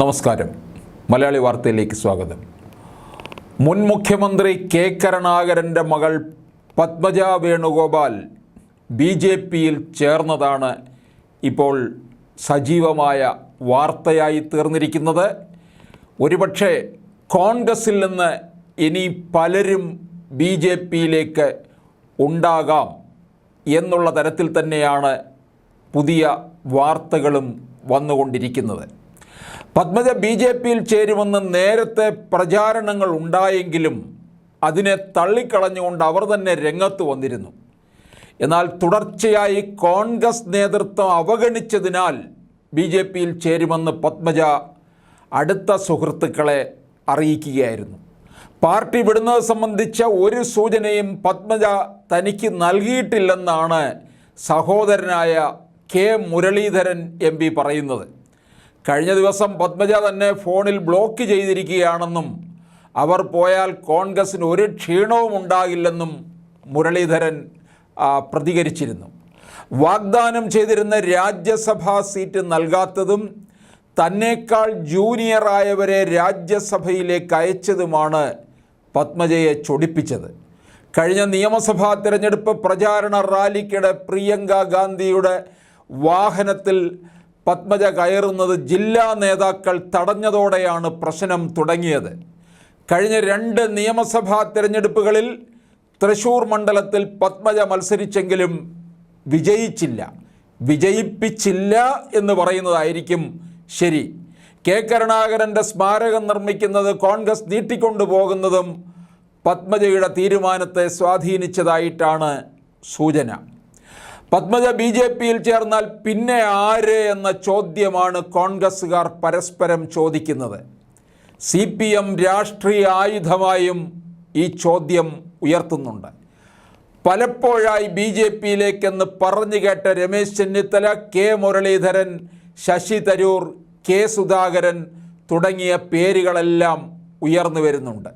നമസ്കാരം. മലയാളി വാർത്തയിലേക്ക് സ്വാഗതം. മുൻ മുഖ്യമന്ത്രി കെ കരുണാകരന്റെ മകൾ പത്മജ വേണുഗോപാൽ ബി ജെ പിയിൽ ചേർന്നതാണ് ഇപ്പോൾ സജീവമായ വാർത്തയായി തീർന്നിരിക്കുന്നത്. ഒരുപക്ഷെ കോൺഗ്രസിൽ നിന്ന് ഇനി പലരും ബി ജെ പിയിലേക്ക് ഉണ്ടാകാം എന്നുള്ള തരത്തിൽ തന്നെയാണ് പുതിയ വാർത്തകളും വന്നുകൊണ്ടിരിക്കുന്നത്. പത്മജ ബി ജെ പിയിൽ ചേരുമെന്ന് നേരത്തെ പ്രചാരണങ്ങൾ ഉണ്ടായെങ്കിലും അതിനെ തള്ളിക്കളഞ്ഞുകൊണ്ട് അവർ തന്നെ രംഗത്ത് വന്നിരുന്നു. എന്നാൽ തുടർച്ചയായി കോൺഗ്രസ് നേതൃത്വം അവഗണിച്ചതിനാൽ ബി ജെ പിയിൽ ചേരുമെന്ന് പത്മജ അടുത്ത സുഹൃത്തുക്കളെ അറിയിക്കുകയായിരുന്നു. പാർട്ടി വിടുന്നത് സംബന്ധിച്ച ഒരു സൂചനയും പത്മജ തനിക്ക് നൽകിയിട്ടില്ലെന്നാണ് സഹോദരനായ കെ മുരളീധരൻ എം പറയുന്നത്. കഴിഞ്ഞ ദിവസം പത്മജ തന്നെ ഫോണിൽ ബ്ലോക്ക് ചെയ്തിരിക്കുകയാണെന്നും അവർ പോയാൽ കോൺഗ്രസിന് ഒരു ക്ഷീണവും ഉണ്ടാകില്ലെന്നും മുരളീധരൻ പ്രതികരിച്ചിരുന്നു. വാഗ്ദാനം ചെയ്തിരുന്ന രാജ്യസഭാ സീറ്റ് നൽകാത്തതും തന്നേക്കാൾ ജൂനിയറായവരെ രാജ്യസഭയിലേക്ക് അയച്ചതുമാണ് പത്മജയെ ചൊടിപ്പിച്ചത്. കഴിഞ്ഞ നിയമസഭാ തിരഞ്ഞെടുപ്പ് പ്രചാരണ റാലിക്കിടെ പ്രിയങ്ക ഗാന്ധിയുടെ വാഹനത്തിൽ പത്മജ കയറുന്നത് ജില്ലാ നേതാക്കൾ തടഞ്ഞതോടെയാണ് പ്രശ്നം തുടങ്ങിയത്. കഴിഞ്ഞ രണ്ട് നിയമസഭാ തിരഞ്ഞെടുപ്പുകളിൽ തൃശൂർ മണ്ഡലത്തിൽ പത്മജ മത്സരിച്ചെങ്കിലും വിജയിച്ചില്ല. വിജയിപ്പിച്ചില്ല എന്ന് പറയുന്നതായിരിക്കും ശരി. കെ കരുണാകരന്റെ സ്മാരകം നിർമ്മിക്കുന്നത് കോൺഗ്രസ് നീട്ടിക്കൊണ്ടുപോകുന്നതും പത്മജയുടെ തീരുമാനത്തെ സ്വാധീനിച്ചതായിട്ടാണ് സൂചന. പത്മജ ബി ജെ പിയിൽ ചേർന്നാൽ പിന്നെ ആര് എന്ന ചോദ്യമാണ് കോൺഗ്രസ്സുകാർ പരസ്പരം ചോദിക്കുന്നത്. സി പി എം രാഷ്ട്രീയ ആയുധമായും ഈ ചോദ്യം ഉയർത്തുന്നുണ്ട്. പലപ്പോഴായി ബി ജെ പിയിലേക്കെന്ന് പറഞ്ഞു കേട്ട രമേശ് ചെന്നിത്തല കെ മുരളീധരൻ ശശി തരൂർ കെ സുധാകരൻ തുടങ്ങിയ പേരുകളെല്ലാം ഉയർന്നു വരുന്നുണ്ട്.